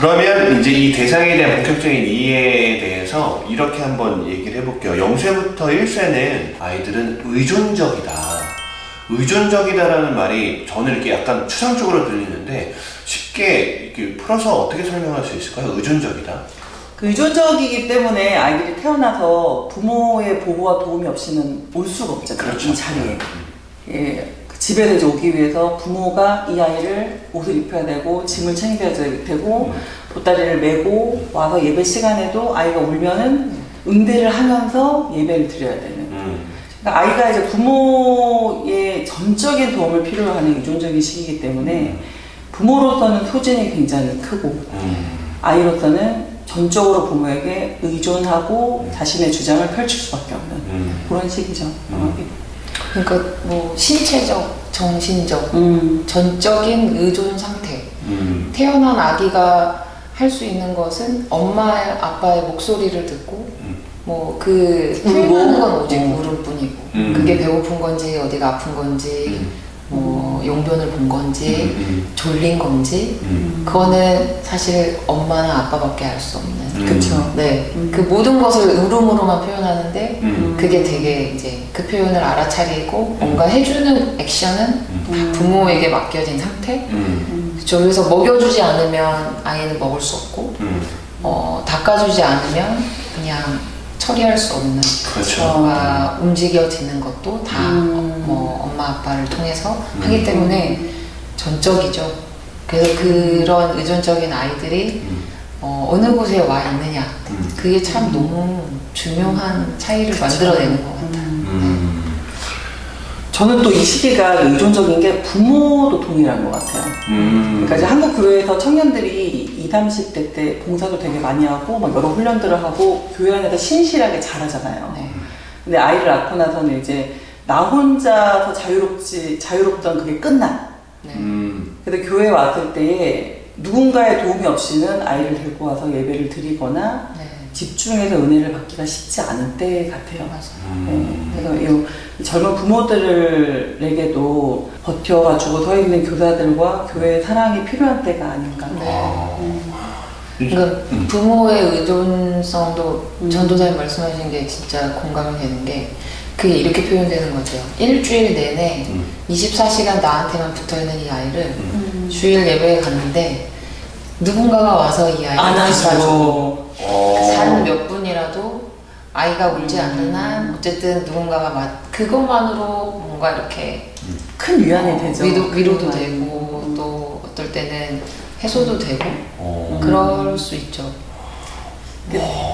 그러면 이제 이 대상에 대한 본격적인 이해에 대해서 이렇게 한번 얘기를 해볼게요. 0세부터 1세는 아이들은 의존적이다. 의존적이다라는 말이 저는 이렇게 약간 추상적으로 들리는데 쉽게 이렇게 풀어서 어떻게 설명할 수 있을까요? 의존적이다. 그 의존적이기 때문에 아이들이 태어나서 부모의 보호와 도움이 없이는 올 수가 없잖아요. 그렇죠. 이 자리에. 예, 그 집에 이제 오기 위해서 부모가 이 아이를 옷을 입혀야 되고 짐을 챙겨야 되고 보따리를 메고 와서 예배 시간에도 아이가 울면은 응대를 하면서 예배를 드려야 되는. 음. 그러니까 아이가 이제 부모의 전적인 도움을 필요로 하는 의존적인 시기이기 때문에 부모로서는 소진이 굉장히 크고 음. 아이로서는 전적으로 부모에게 의존하고 자신의 주장을 펼칠 수밖에 없는 음. 그런 시기죠. 그러니까 뭐 신체적, 정신적, 음. 전적인 의존 상태. 음. 태어난 아기가 할 수 있는 것은 엄마, 아빠의 목소리를 듣고 음. 뭐그 울고. 표현하는 건 오직 음. 울음뿐이고 음. 그게 배고픈 건지 어디가 아픈 건지 음. 뭐 용변을 본 건지 음. 졸린 건지 음. 그거는 사실 엄마나 아빠밖에 알 수 없는 음. 그쵸. 네, 음. 그 모든 것을 울음으로만 표현하는데 음. 그게 되게 이제 그 표현을 알아차리고 뭔가 해주는 액션은 음. 부모에게 맡겨진 상태. 음. 그렇죠. 그래서 먹여주지 않으면 아이는 먹을 수 없고, 음. 어, 닦아주지 않으면 그냥 처리할 수 없는. 그렇죠. 뭔가 움직여지는 것도 다 음. 뭐 엄마 아빠를 통해서 음. 하기 때문에 전적이죠. 그래서 그런 의존적인 아이들이 음. 어, 어느 곳에 와 있느냐. 음. 그게 참 너무 중요한 차이를 만들어내는 것 같아요. 음. 저는 또 이 시기가 의존적인 게 부모도 동일한 것 같아요. 음. 그러니까 이제 한국 교회에서 청년들이 20, 30대 때 봉사도 되게 많이 하고 막 여러 훈련들을 하고 교회 안에서 신실하게 잘하잖아요. 네. 근데 아이를 낳고 나서는 이제 나 혼자서 자유롭지 자유롭던 그게 끝난. 네. 음. 근데 교회 에 왔을 때 누군가의 도움이 없이는 아이를 데리고 와서 예배를 드리거나 네. 집중해서 은혜를 받기가 쉽지 않은 때 같아요. 맞아요. 음. 네, 그래서 이, 이 젊은 부모들에게도 버텨가지고 서 있는 교사들과 교회의 사랑이 필요한 때가 아닌가. 네. 아. 그러니까 음. 부모의 의존성도 음. 전도사님 말씀하신 게 진짜 공감이 되는 게 그게 이렇게 표현되는 거죠. 일주일 내내 음. 24시간 나한테만 붙어 있는 이 아이를 음. 주일 예배에 갔는데 누군가가 와서 이 아이를 안아주고. 단 몇 분이라도 아이가 울지 않는 한 어쨌든 누군가가 맞 그것만으로 뭔가 이렇게 큰 위안이 되죠. 위로, 위로도 음. 되고 또 어떨 때는 해소도 되고 어. 그럴 수 있죠.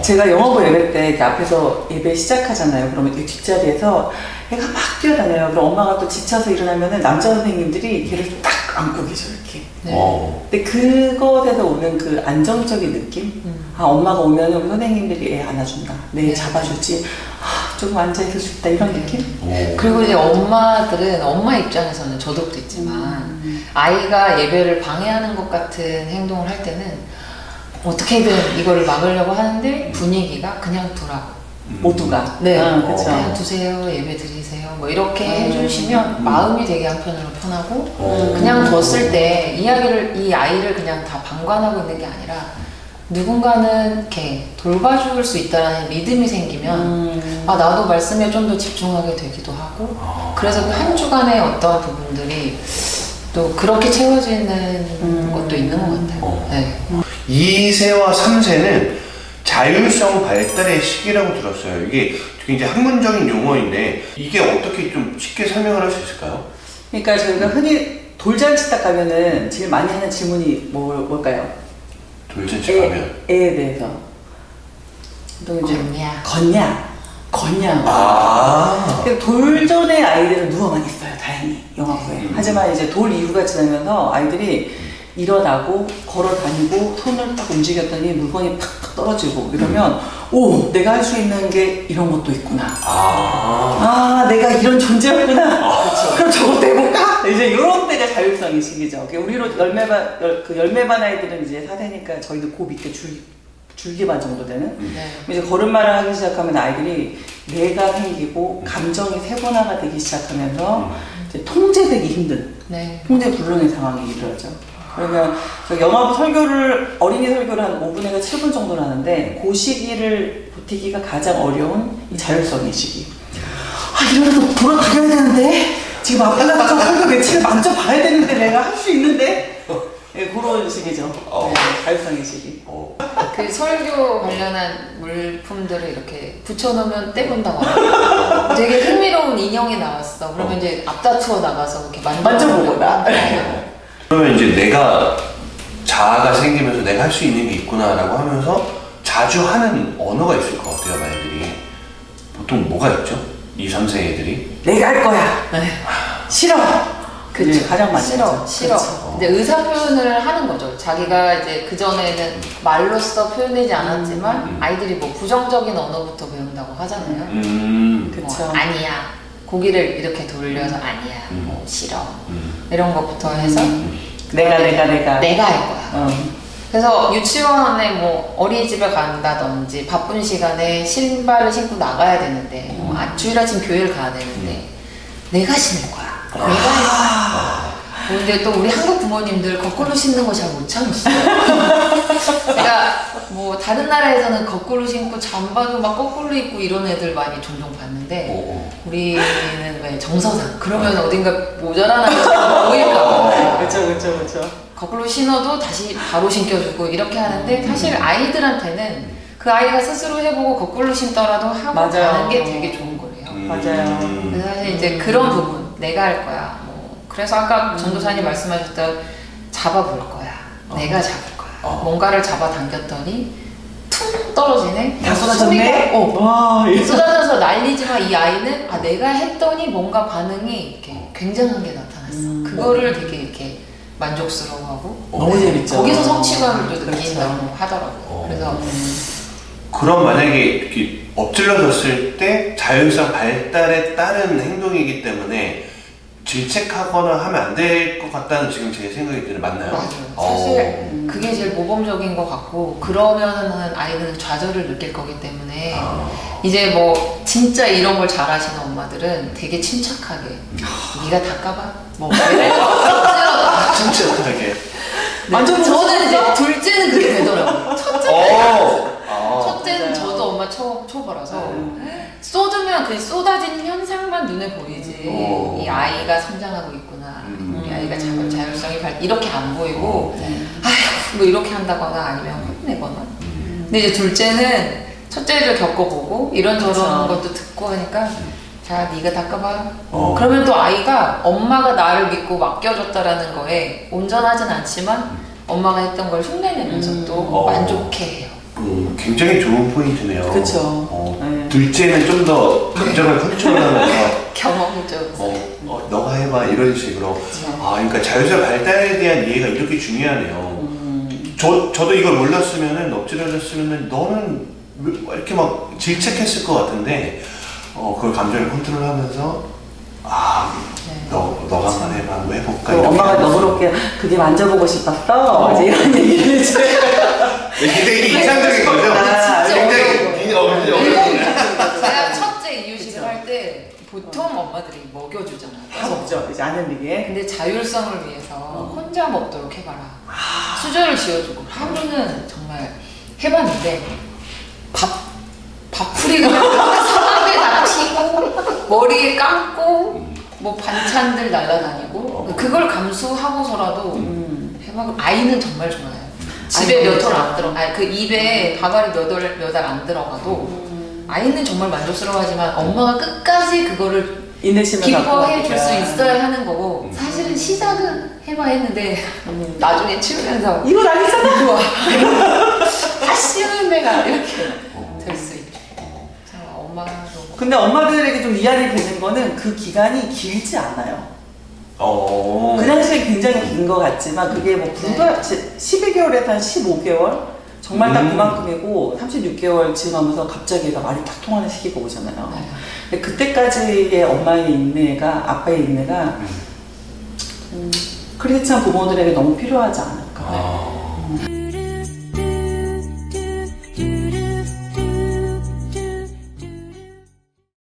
제가 영어부 예배 때 이렇게 앞에서 예배 시작하잖아요. 그러면 이 뒷자리에서 애가 막 뛰어다녀요. 그럼 엄마가 또 지쳐서 일어나면은 남자 선생님들이 걔를 딱 안고 계셔 이렇게. 네. 어. 근데 그것에서 오는 그 안정적인 느낌? 음. 아 엄마가 우리 선생님들이 애 안아준다. 내 네. 잡아주지. 아 조금 앉아 있을 수 있다 이런 느낌? 어. 그리고 이제 엄마들은 엄마 입장에서는 저도 그랬지만 음. 아이가 예배를 방해하는 것 같은 행동을 할 때는 어떻게든 이거를 막으려고 하는데 분위기가 그냥 두라고 음. 모두가. 네 아, 어. 그쵸. 그냥 두세요 예배 드리세요 뭐 이렇게 음. 해주시면 음. 마음이 되게 한편으로 편하고 어. 그냥 뒀을 때 이야기를 이 아이를 그냥 다 방관하고 있는 게 아니라 누군가는 이렇게 돌봐줄 수 있다는 믿음이 생기면 음. 아 나도 말씀에 좀 더 집중하게 되기도 하고 아. 그래서 그 한 주간의 어떤 부분들이 또 그렇게 채워지는 음. 것도 있는 것 같아요. 어. 네. 2세와 3세는 자율성 발달의 시기라고 들었어요. 이게 굉장히 학문적인 용어인데 이게 어떻게 좀 쉽게 설명을 할 수 있을까요? 그러니까 저희가 흔히 돌잔치 딱 가면은 제일 많이 하는 질문이 뭐, 뭘까요? 돌잔치 가면 애, 애에 대해서. 또 이제 걷냐. 걷냐? 걷냐? 아. 돌전의 아이들은 누워만 있어요, 다행히 영화부에. 음. 하지만 이제 돌 이후가 지나면서 아이들이 일어나고 걸어 다니고 손을 딱 움직였더니 물건이 팍 떨어지고 이러면 오 내가 할 수 있는 게 이런 것도 있구나. 아. 아 내가 이런 존재였구나. 그럼 저것도 해볼까? 이제 이런 때가 자율성의 시기죠. 그 우리로 열매반 열, 그 열매반 아이들은 이제 사대니까 저희도 그 밑에 줄 줄기반 정도 되는. 네. 이제 걸음마를 하기 시작하면 아이들이 뇌가 생기고 감정이 세분화가 되기 시작하면서 이제 통제되기 힘든 네. 통제 불능의 상황이 이르러져. 그러면 저 영화부 설교를 어린이 설교를 한 5분에서 7분 정도 하는데 그 시기를 버티기가 가장 어려운 이 자율성의 시기. 아 이러면서 돌아다녀야 되는데 지금 아빠가 저 설교 며칠 만져봐야 되는데 내가 할 수 있는데 예, 그런 시기죠. 어. 네, 자율성의 시기. 어. 그 설교 관련한 물품들을 이렇게 붙여놓으면 떼본다고 하더라고요. 되게 흥미로운 인형이 나왔어. 그러면 어. 이제 앞다투어 나가서 이렇게 만져보거나. 만져보거나. 그러면 이제 내가 자아가 생기면서 내가 할 수 있는 게 있구나라고 하면서 자주 하는 언어가 있을 것 같아요, 아이들이. 보통 뭐가 있죠? 2, 3세 애들이. 내가 할 거야. 네. 싫어. 그게. 가장 많이 싫어, 하죠. 싫어. 그렇죠. 이제 의사 표현을 하는 거죠. 자기가 이제 그 전에는 말로써 표현되지 않았지만 음. 아이들이 뭐 부정적인 언어부터 배운다고 하잖아요. 음. 그- 뭐 그쵸. 아니야. 고기를 이렇게 돌려서 아니야. 음. 뭐 싫어. 음. 이런 것부터 해서 내가 내가 내가. 내가 할 거야. 어. 그래서 유치원에 뭐 어린이집에 간다든지 바쁜 시간에 신발을 신고 나가야 되는데 뭐 아, 주일 아침 교회를 가야 되는데 내가 신을 거야. 내가 할 거야. 근데 또 우리 한국 부모님들 거꾸로 신는 거 잘 못 참으시죠. 그러니까 뭐 다른 나라에서는 거꾸로 신고 잠바도 막 거꾸로 입고 이런 애들 많이 종종 봤는데 어, 우리는 왜 정서상 그러면 어딘가 모자란 아이처럼 보일까 봐 그렇죠 그렇죠 그렇죠. 거꾸로 신어도 다시 바로 신겨주고 이렇게 하는데 사실 아이들한테는 그 아이가 스스로 해보고 거꾸로 신더라도 하고 맞아요. 가는 게 되게 좋은 거예요. 음. 맞아요. 그래서 사실 이제 그런 부분 내가 할 거야. 뭐 그래서 아까 전도사님 말씀하셨던 잡아볼 거야. 내가 잡을 거야. 어. 뭔가를 잡아 당겼더니 퉁 떨어지네. 다 쏟아졌네. 어. 와. 쏟아져서 난리지만 이 아이는 아 내가 했더니 뭔가 반응이 이렇게 굉장한 게 나타났어. 음. 그거를 되게 이렇게 만족스러워하고 너무 재밌죠. 거기서 성취감을 또 그렇죠. 느낀다고 하더라고요. 어. 그래서 그럼 만약에 이렇게 엎질러졌을 때 자율성 발달에 따른 행동이기 때문에 질책하거나 하면 안 될 것 같다는 지금 제 생각이 드는 맞나요? 맞아요. 어. 사실 그게 제일 모범적인 것 같고 그러면은 아이들은 좌절을 느낄 거기 때문에 아. 이제 뭐 진짜 이런 걸 잘하시는 엄마들은 되게 침착하게 네가 닦아봐 뭐 침착하게. 만져보고 저는 이제? 둘째는 그게 되더라고요. 첫째가 어. 아. 첫째는 맞아요. 저도 엄마 초, 초보라서 음. 쏟으면 그 쏟아지는 현상만 눈에 보이지 오. 이 아이가 성장하고 있구나 음. 우리 아이가 자율, 자율성이 발 이렇게 안 보이고 음. 아휴 뭐 이렇게 한다거나 아니면 혼내거나 근데 이제 둘째는 첫째를 겪어보고 이런저런 그쵸. 것도 듣고 하니까 자 네가 닦아봐 어. 그러면 또 아이가 엄마가 나를 믿고 맡겨줬다라는 거에 온전하진 않지만 엄마가 했던 걸 흉내내면서 음. 또 어. 만족해해요 음, 굉장히 좋은 포인트네요. 그쵸. 어, 네. 둘째는 좀 더 감정을 컨트롤하면서 경험이죠 어, 어, 너가 해봐 이런 식으로. 그쵸. 아, 그러니까 자율성 발달에 대한 이해가 이렇게 중요하네요. 음. 저 저도 이걸 몰랐으면은 엎질러졌으면은 너는 왜 이렇게 막 질책했을 것 같은데 어 그걸 감정을 컨트롤하면서 아. 네. 너, 너가 한번 해봐, 한번 해볼까? 그 이렇게 엄마가 하면서. 너그럽게 그게 만져보고 싶었어. 어. 이제 이런 얘기를 이제. 네, 굉장히 이상적인 거죠? 아, 굉장히 어, 제가 첫째 이유식을 할때 보통 엄마들이 먹여주잖아요. 다 먹죠. 이제 안 흘리게. 근데 자율성을 위해서 혼자 먹도록 해봐라. 수저를 지어주고 하루는 정말 해봤는데 밥 밥풀이 그냥 사람에 다 튀고 머리에 감고 뭐 반찬들 날라다니고 그걸 감수하고서라도 음. 해봐. 아이는 정말 좋아요. 집에 몇 월 안. 들어, 아니 그 입에 밥알이 몇월몇알 안 들어가도 음. 아이는 정말 만족스러워하지만 엄마가 끝까지 그거를 인내심을 기뻐해 줄 수 있어야 하는 거고 음. 사실은 시작은 해봐 했는데 나중에 치우면서 이거 아니잖아. 우와 다시 열매가 이렇게 될 수 있죠. 그래서 엄마도 근데 엄마들에게 좀 위안이 되는 거는 그 기간이 길지 않아요. 어. 그 당시에 굉장히 긴 것 같지만 그게 뭐 불과 12개월에서 한 15개월? 정말 딱 음. 그만큼이고 36개월 지나면서 갑자기 말이 딱 통하는 시기가 오잖아요. 네. 근데 그때까지의 엄마의 인내가 아빠의 인내가 음. 음, 크리스찬 부모들에게 너무 필요하지. 아.